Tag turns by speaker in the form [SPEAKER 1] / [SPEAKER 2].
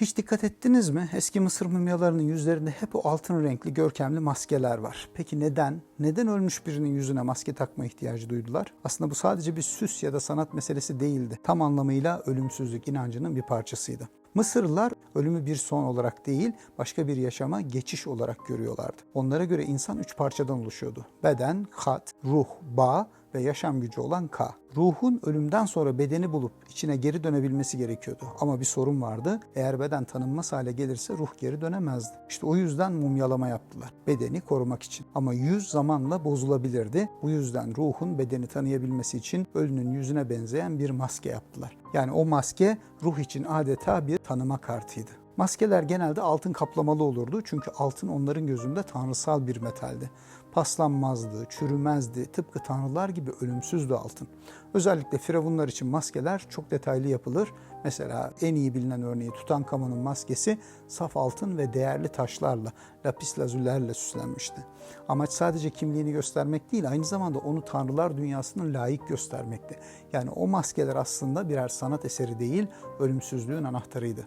[SPEAKER 1] Hiç dikkat ettiniz mi? Eski Mısır mumyalarının yüzlerinde hep o altın renkli görkemli maskeler var. Peki neden? Neden ölmüş birinin yüzüne maske takma ihtiyacı duydular? Aslında bu sadece bir süs ya da sanat meselesi değildi. Tam anlamıyla ölümsüzlük inancının bir parçasıydı. Mısırlılar ölümü bir son olarak değil, başka bir yaşama geçiş olarak görüyorlardı. Onlara göre insan üç parçadan oluşuyordu. Beden, kat, ruh, ba ve yaşam gücü olan Ka. Ruhun ölümden sonra bedeni bulup içine geri dönebilmesi gerekiyordu. Ama bir sorun vardı. Eğer beden tanınmaz hale gelirse ruh geri dönemezdi. İşte o yüzden mumyalama yaptılar. Bedeni korumak için. Ama yüz zamanla bozulabilirdi. Bu yüzden ruhun bedeni tanıyabilmesi için ölünün yüzüne benzeyen bir maske yaptılar. Yani o maske ruh için adeta bir tanıma kartıydı. Maskeler genelde altın kaplamalı olurdu çünkü altın onların gözünde tanrısal bir metaldi. Paslanmazdı, çürümezdi, tıpkı tanrılar gibi ölümsüzdü altın. Özellikle firavunlar için maskeler çok detaylı yapılır. Mesela en iyi bilinen örneği Tutankamon'un maskesi saf altın ve değerli taşlarla, lapis lazullerle süslenmişti. Amaç sadece kimliğini göstermek değil, aynı zamanda onu tanrılar dünyasının layık göstermekti. Yani o maskeler aslında birer sanat eseri değil, ölümsüzlüğün anahtarıydı.